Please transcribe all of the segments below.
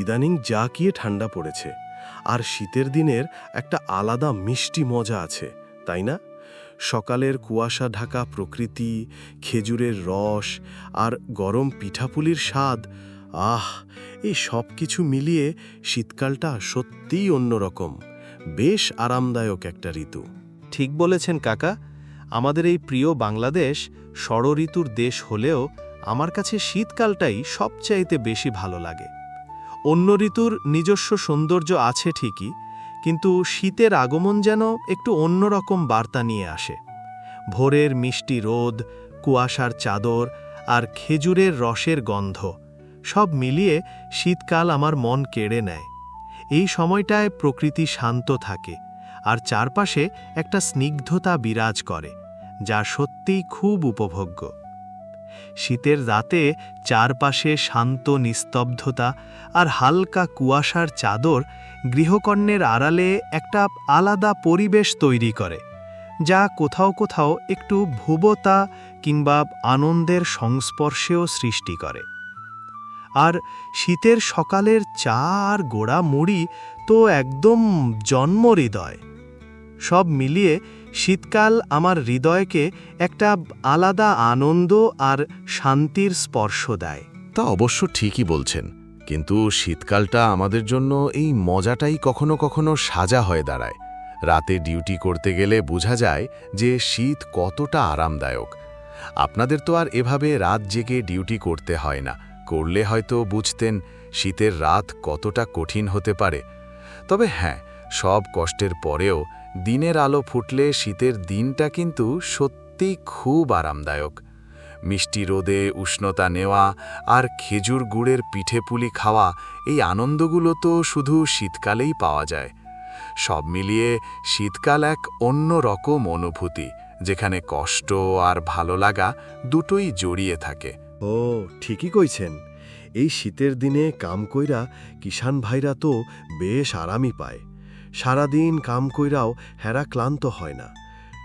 ইদানিং যা কিয়ে ঠান্ডা পড়েছে। আর শীতের দিনের একটা আলাদা মিষ্টি মজা আছে, তাই না? সকালের কুয়াশা ঢাকা প্রকৃতি, খেজুরের রস আর গরম পিঠাপুলির স্বাদ, আহ, এই সব কিছু মিলিয়ে শীতকালটা সত্যিই অন্যরকম, বেশ আরামদায়ক একটা ঋতু। ঠিক বলেছেন কাকা, আমাদের এই প্রিয় বাংলাদেশ ষড়ঋতুর দেশ হলেও আমার কাছে শীতকালটাই সবচাইতে বেশি ভালো লাগে। অন্য ঋতুর নিজস্ব সৌন্দর্য আছে ঠিকই, কিন্তু শীতের আগমন যেন একটু অন্যরকম বার্তা নিয়ে আসে। ভোরের মিষ্টি রোদ, কুয়াশার চাদর আর খেজুরের রসের গন্ধ, সব মিলিয়ে শীতকাল আমার মন কেড়ে নেয়। এই সময়টায় প্রকৃতি শান্ত থাকে আর চারপাশে একটা স্নিগ্ধতা বিরাজ করে, যা সত্যিই খুব উপভোগ্য। শীতের রাতে চারপাশে শান্ত নিস্তব্ধতা আর হালকা কুয়াশার চাদর গৃহকর্ণের আড়ালে একটা আলাদা পরিবেশ তৈরি করে, যা কোথাও কোথাও একটু ভুবতা কিংবা আনন্দের সংস্পর্শেও সৃষ্টি করে। আর শীতের সকালের চা আর গোড়া মুড়ি তো একদম জন্মহৃদয়। সব মিলিয়ে শীতকাল আমার হৃদয়কে একটা আলাদা আনন্দ আর শান্তির স্পর্শ দেয়। তা অবশ্য ঠিকই বলছেন, কিন্তু শীতকালটা আমাদের জন্য এই মজাটাই কখনো কখনো সাজা হয়ে দাঁড়ায়। রাতে ডিউটি করতে গেলে বোঝা যায় যে শীত কতটা আরামদায়ক। আপনাদের তো আর এভাবে রাত জেগে ডিউটি করতে হয় না, করলে হয়তো বুঝতেন শীতের রাত কতটা কঠিন হতে পারে। তবে হ্যাঁ সব কষ্টের পরেও দিনের আলো ফুটলে শীতের দিনটা কিন্তু সত্যি খুব আরামদায়ক। মিষ্টি রোদে উষ্ণতা নেওয়া আর খেজুর গুড়ের পিঠেপুলি খাওয়া, এই আনন্দগুলো তো শুধু শীতকালেই পাওয়া যায়। সব মিলিয়ে শীতকাল এক অন্য রকম অনুভূতি, যেখানে কষ্ট আর ভালো লাগা দুটোই জড়িয়ে থাকে। ও, ঠিকই কইছেন। এই শীতের দিনে কাম কইরা কিষান ভাইরা তো বেশ আরামই পায়। সারাদিন কাম কইরাও হেরা ক্লান্ত হয় না।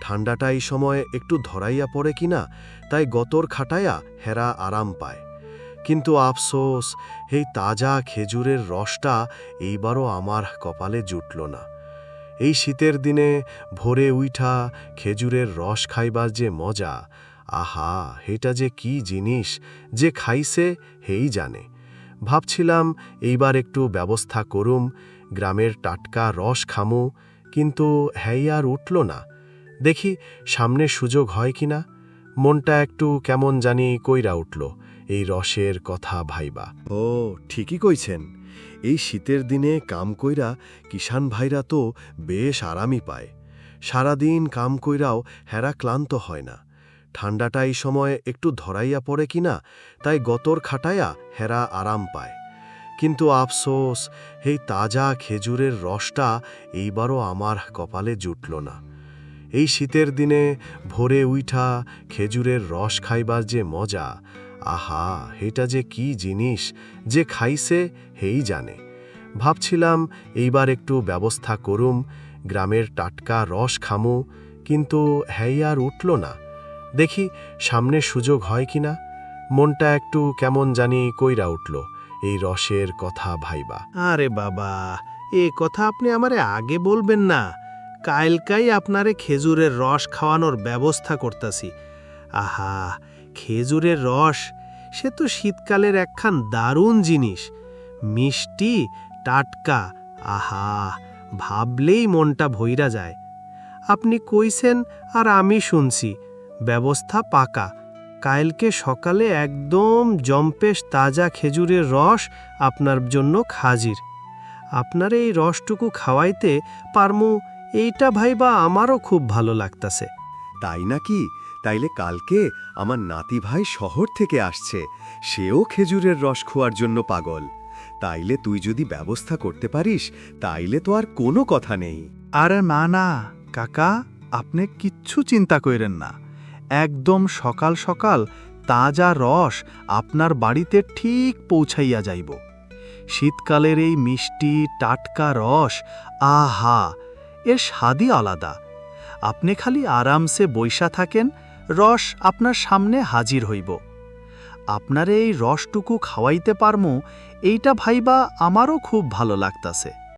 ঠান্ডাটা এই সময় একটু ধরাইয়া পড়ে কিনা, তাই গতর খাটাইয়া হেরা আরাম পায়। কিন্তু আফসোস, এই তাজা খেজুরের রসটা এইবারও আমার কপালে জুটল না। এই শীতের দিনে ভোরে উইঠা খেজুরের রস খাইবার যে মজা, আহা এটা যে কি জিনিস, যে খাইছে হেই জানে। ভাবছিলাম এইবার একটু ব্যবস্থা করুম গ্রামের টাটকা রস খামু, কিন্তু হ্যাই আর উঠল না। দেখি সামনে সুযোগ হয় কিনা মনটা একটু কেমন জানি কইরা উঠল, এই রসের কথা ভাইবা। ও, ঠিকই কইছেন। এই শীতের দিনে কাম কইরা কিষান ভাইরা তো বেশ আরামই পায়। সারাদিন কাম কইরাও হেরা ক্লান্ত হয় না। ঠান্ডাটা এই সময় একটু ধরাইয়া পড়ে কিনা তাই গতর খাটাইয়া হেরা আরাম পায়। কিন্তু আফসোস, এই তাজা খেজুরের রসটা এইবারও আমার কপালে জুটল না। এই শীতের দিনে ভোরে উইঠা খেজুরের রস খাইবার যে মজা, আহা, এটা যে কি জিনিস যে খাইছে হেই জানে। ভাবছিলাম এইবার একটু ব্যবস্থা করুম, গ্রামের টাটকা রস খামু, কিন্তু হ্যাই আর উঠল না। দেখি সামনে সুযোগ হয় কিনা? মনটা একটু কেমন জানি কইরা উঠল। এই রসের কথা ভাইবা। আরে বাবা, এ কথা আপনি আমারে আগে বলবেন না। কাইলকাই আপনারে খেজুরের রস খাওয়ানোর ব্যবস্থা করতাছি। আহা, খেজুরের রস, সে তো শীতকালের একখান দারুণ জিনিস। মিষ্টি, টাটকা, আহা, ভাবলেই মনটা ভইরা যায়। আপনি কইছেন আর আমি শুনছি, ব্যবস্থা পাকা। কালকে সকালে একদম জম্পেশ তাজা খেজুরের রস আপনার জন্য হাজির। আপনার এই রসটুকু খাওয়াইতে পারমু এইটা ভাইবা আমারও খুব ভালো লাগতাছে। তাই নাকি? তাইলে কালকে আমার নাতি ভাই শহর থেকে আসছে সেও খেজুরের রস খোয়ার জন্য পাগল। তাইলে তুই যদি ব্যবস্থা করতে পারিস তাইলে তো আর কোনো কথা নেই। আরে না না কাকা আপনি কিচ্ছু চিন্তা কইরেন না। একদম সকাল সকাল তাজা রস আপনার বাড়িতে ঠিক পৌঁছাইয়া যাইব। শীতকালের এই মিষ্টি, টাটকা রস, আহা, এর স্বাদই আলাদা। আপনি খালি আরামসে বৈশা থাকেন, রস আপনার সামনে হাজির হইব। আপনারে এই রসটুকু খাওয়াইতে পারমো, এইটা ভাইবা আমারও খুব ভালো লাগতাছে।